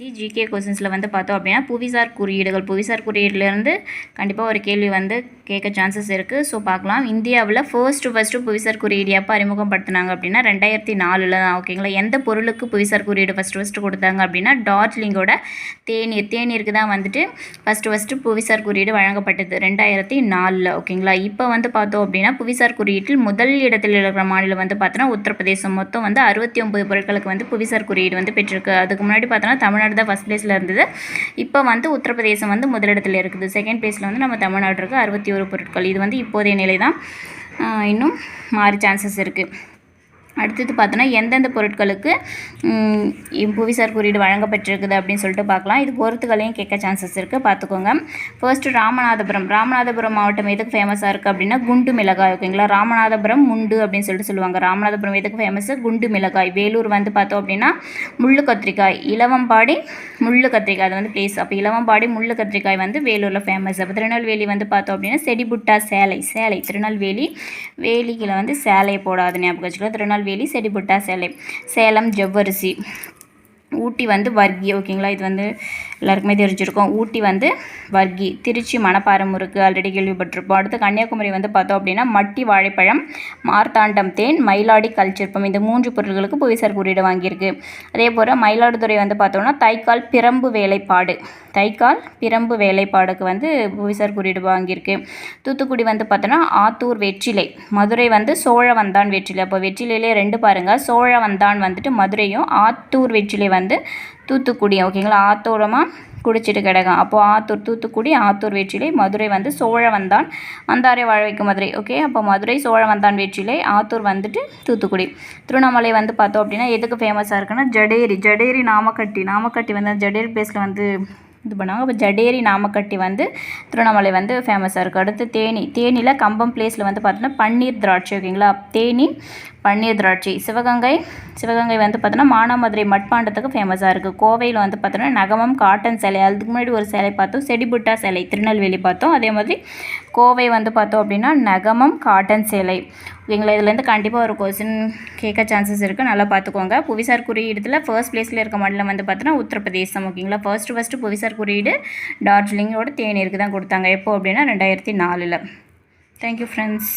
C GK கொஸ்டின்ஸில் வந்து பார்த்தோம் அப்படின்னா புவிசார் குறியீடுகள். புவிசார் குறியீடுலேருந்து கண்டிப்பாக ஒரு கேள்வி வந்து கேட்க சான்சஸ் இருக்குது ஸோ பார்க்கலாம். இந்தியாவில் ஃபர்ஸ்ட்டு ஃபஸ்ட்டு புவிசார் குறியீடு எப்போ அறிமுகப்படுத்தினாங்க அப்படின்னா ரெண்டாயிரத்தி நாலில் தான் ஓகேங்களா எந்த பொருளுக்கு புவிசார் குறியீடு ஃபஸ்ட்டு ஃபஸ்ட்டு கொடுத்தாங்க அப்படின்னா டார்ஜிலிங்கோட தேநீர். தேநீருக்கு தான் வந்துட்டு ஃபஸ்ட்டு ஃபஸ்ட்டு புவிசார் குறியீடு வழங்கப்பட்டது ரெண்டாயிரத்தி நாலில் ஓகேங்களா இப்போ வந்து பார்த்தோம் அப்படின்னா புவிசார் குறியீட்டில் முதல் இடத்தில் இருக்கிற மாநிலம் வந்து பார்த்தோன்னா உத்தரப்பிரதேசம். மொத்தம் வந்து அறுபத்தி ஒம்பது பொருட்களுக்கு வந்து புவிசார் குறியீடு வந்து பெற்றிருக்கு. அதுக்கு முன்னாடி பார்த்தோன்னா தமிழ்நாடு தான் ஃபஸ்ட் பிளேஸில் இருந்தது. இப்போ வந்து உத்தரப்பிரதேசம் வந்து முதலிடத்தில் இருக்குது. செகண்ட் பிளேஸில் வந்து நம்ம தமிழ்நாடு இருக்குது அறுபத்தி ஒரு பொருட்கள். இது வந்து இப்போதைய நிலை தான் இன்னும் மாறி சான்சஸ் இருக்குது அடுத்தது பார்த்தோன்னா எந்தெந்த பொருட்களுக்கு புவிசார் குறியீடு வழங்கப்பட்டிருக்குது அப்படின்னு சொல்லிட்டு பார்க்கலாம். இது பொருத்துகளையும் கேட்க சான்சஸ் இருக்குது பார்த்துக்கோங்க. ஃபர்ஸ்ட்டு ராமநாதபுரம். ராமநாதபுரம் மாவட்டம் எதுக்கு ஃபேமஸாக இருக்குது அப்படின்னா குண்டு மிளகாய் ஓகேங்களா ராமநாதபுரம் முண்டு அப்படின்னு சொல்லிட்டு சொல்லுவாங்க. ராமநாதபுரம் எதுக்கு ஃபேமஸு குண்டு மிளகாய். வேலூர் வந்து பார்த்தோம் அப்படின்னா முள்ளு கத்திரிக்காய். இலவம்பாடி முள்ளு கத்திரிக்காய். அது வந்து பிளேஸ் அப்போ இலவம்பாடி முள்ளு கத்திரிக்காய் வந்து வேலூரில் ஃபேமஸ் அப்போ திருநெல்வேலி வந்து பார்த்தோம் அப்படின்னா செடிபுட்டா சேலை. சேலை. திருநெல்வேலி வேலிகளை வந்து சேலையை போடாது ஞாபகம் வச்சுக்கலாம் திருநெல்வேலி செடிபுட்டா சேலை. சேலம் ஜவ்வரிசி. ஊட்டி வந்து வர்கி ஓகேங்களா? இது வந்து எல்லாருக்குமே தெரிஞ்சிருக்கோம். ஊட்டி வந்து வர்கி திருச்சி மணப்பாறை முறுக்கு ஆல்ரெடி கேள்விப்பட்டிருப்போம். அடுத்து கன்னியாகுமரி வந்து பார்த்தோம் அப்படின்னா மட்டி வாழைப்பழம் மார்த்தாண்டம் தேன் மயிலாடி கல்ச்சிற்பம் இந்த மூன்று பொருட்களுக்கு புவிசார் குறியீடு வாங்கியிருக்கு. அதே போல் மயிலாடுதுறை வந்து பார்த்தோம்னா தைக்கால் பிரம்பு வேலைப்பாடு. தைக்கால் பிரம்பு வேலைப்பாடுக்கு வந்து புவிசார் குறியீடு வாங்கியிருக்கு. தூத்துக்குடி வந்து பார்த்தோன்னா ஆத்தூர் வெற்றிலை மதுரை வந்து சோழ வந்தான் வெற்றிலை. அப்போ வெற்றிலையிலே ரெண்டு பாருங்கள் சோழ வந்தான் வந்துட்டு மதுரையும் ஆத்தூர் வெற்றிலை வந்து வந்து தூத்துக்குடி ஓகேங்களா? ஆத்தோரமாக குடிச்சிட்டு கிடக்கும் அப்போது ஆத்தூர் தூத்துக்குடி ஆத்தூர் வெற்றிலை மதுரை வந்து சோழவந்தான் வந்தாரை வாழ மதுரை ஓகே? அப்போ மதுரை சோழவந்தான் வெற்றிலை ஆத்தூர் வந்துட்டு தூத்துக்குடி. திருவண்ணாமலை வந்து பார்த்தோம் அப்படின்னா எதுக்கு ஃபேமஸாக இருக்குன்னா ஜடேரி. ஜடேரி நாமக்கட்டி. நாமக்கட்டி வந்து ஜடேரி பிளேஸில் வந்து இது பண்ணாங்க அப்போ ஜடேரி நாமக்கட்டி வந்து திருவண்ணாமலை வந்து ஃபேமஸாக இருக்குது அடுத்து தேனி. தேனியில் கம்பம் பிளேஸில் வந்து பார்த்தோன்னா பன்னீர் திராட்சை ஓகேங்களா? தேனி பன்னீர் திராட்சை. சிவகங்கை சிவகங்கை வந்து பார்த்தோன்னா மானாமதுரை மட்பாண்டத்துக்கு ஃபேமஸாக இருக்குது கோவையில் வந்து பார்த்தோன்னா நகமம் காட்டன் சிலை அதுக்கு முன்னாடி ஒரு சிலை பார்த்தோம். செடிபுட்டா சிலை திருநெல்வேலி பார்த்தோம். அதே மாதிரி கோவை வந்து பார்த்தோம் அப்படின்னா நகமம் காட்டன் சேலை. ஓகேங்களா இதுலேருந்து கண்டிப்பாக ஒரு கொஸ்டின் கேட்க சான்சஸ் இருக்குது நல்லா பார்த்துக்கோங்க புவிசார் குறியீடுல ஃபர்ஸ்ட் பிளேஸில் இருக்க மாநிலம் வந்து பார்த்தோன்னா உத்தரப்பிரதேசம் ஓகேங்களா ஃபர்ஸ்ட் ஃபஸ்ட்டு புவிசார் குறியீடு டார்ஜிலிங்கோட தேநீருக்கு தான் கொடுத்தாங்க. எப்போ அப்படின்னா ரெண்டாயிரத்தி நாலில். Thank you friends